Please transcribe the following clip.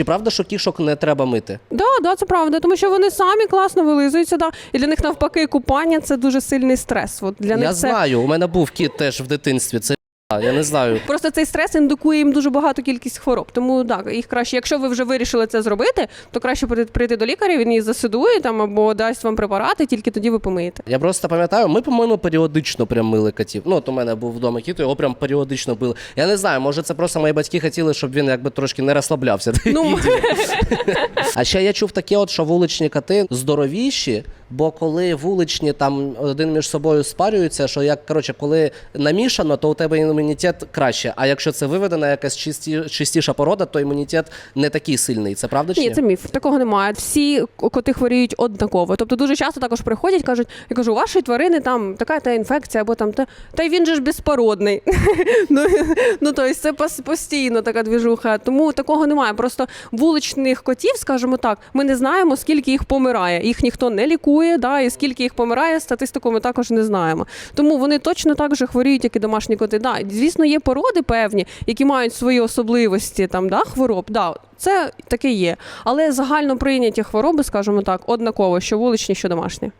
Чи правда, що кішок не треба мити? Да, да, це правда, тому що вони самі класно вилизуються. Да. І для них навпаки купання це дуже сильний стрес. От для Я них це знаю, у мене був кіт теж в дитинстві. Це я не знаю. просто цей стрес індукує їм дуже багату кількість хвороб. Тому так, їх краще, якщо ви вже вирішили це зробити, то краще прийти до лікаря, він її засидує там або дасть вам препарати, тільки тоді ви помиєте. Я просто пам'ятаю, ми, по-моєму, періодично прям мили котів. Ну, от у мене був вдома кіт, його прям періодично били. Я не знаю, може це просто мої батьки хотіли, щоб він якби трошки не розслаблявся. Ну, А ще я чув таке, от, що вуличні коти здоровіші, бо коли вуличні там один між собою спарюються, що як коротше, коли намішано, то у тебе імунітет краще. А якщо це виведена якась чисті, чистіша порода, то імунітет не такий сильний. Це правда чи ні? Ні, це міф. Такого немає. Всі коти хворіють однаково. Тобто дуже часто також приходять, кажуть, я кажу, у вашої тварини там така та інфекція, або там та, та й він же ж безпородний. ну, ну тобто це пос- постійно така двіжуха. Тому такого немає. Просто вуличних котів, скажімо так, ми не знаємо, скільки їх помирає. Їх ніхто не лікує, да, і скільки їх помирає, статистику ми також не знаємо. Тому вони точно так же хворіють, як і домашні коти. Да, звісно, є породи певні, які мають свої особливості там, да, хвороб. Да, це таке є. Але загально прийняті хвороби, скажімо так, однаково, що вуличні, що домашні.